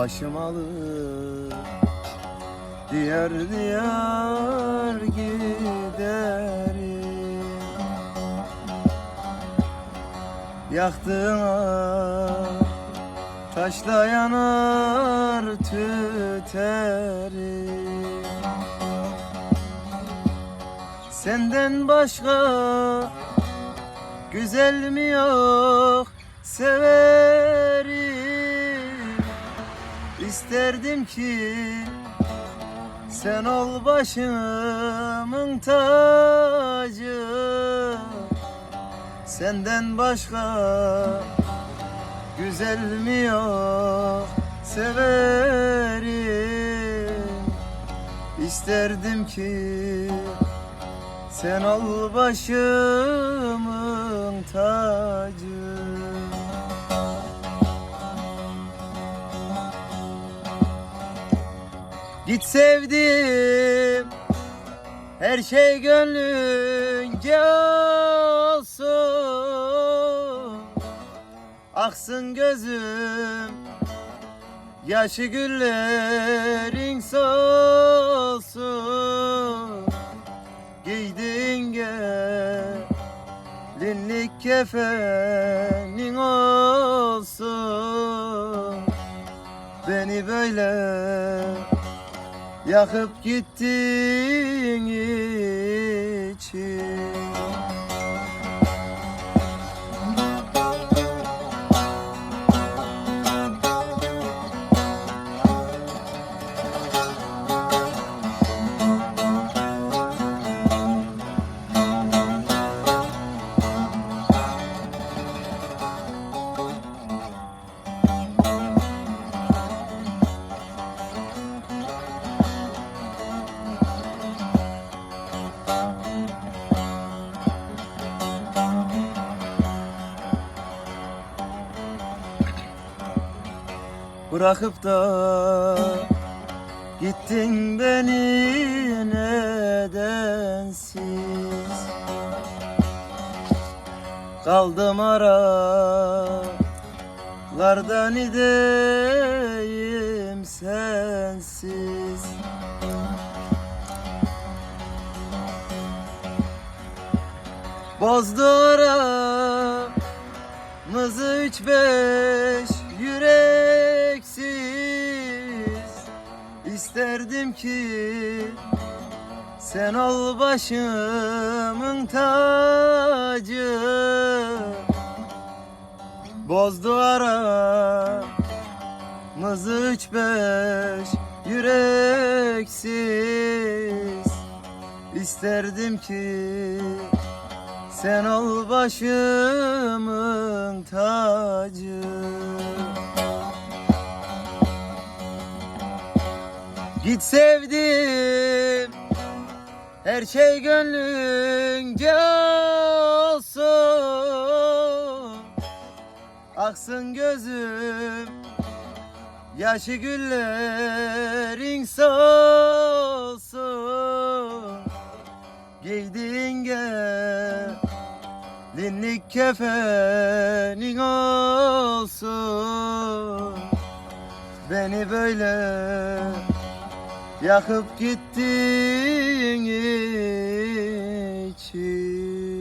başım alır. Diyar diyar giderim. Yaktığına taşla yanar tüterim. Senden başka güzel mi yok? Severim İsterdim ki sen ol başımın tacı. Senden başka güzel mi yok? Severim. İsterdim ki sen ol başımın tacı Git sevdim. Her şey gönlünce olsun. Aksın gözüm Yaşı güllerin solsun. Giydin gelinlik kefenin olsun. Beni böyle yakıp gittin için Bırakıp da gittin beni nedensiz? Kaldım aralardan ideyim sensiz. Bozdu aramızı üç beş İsterdim ki sen ol başımın tacı. Bozdu aramızı üç beş yüreksiz. İsterdim ki sen ol başımın tacı Git sevdim her şey gönlünce olsun. Aksın gözüm Yaşı güllerin solsun Giydin gelinlik kefenin olsun. Beni böyle yakıp gittin için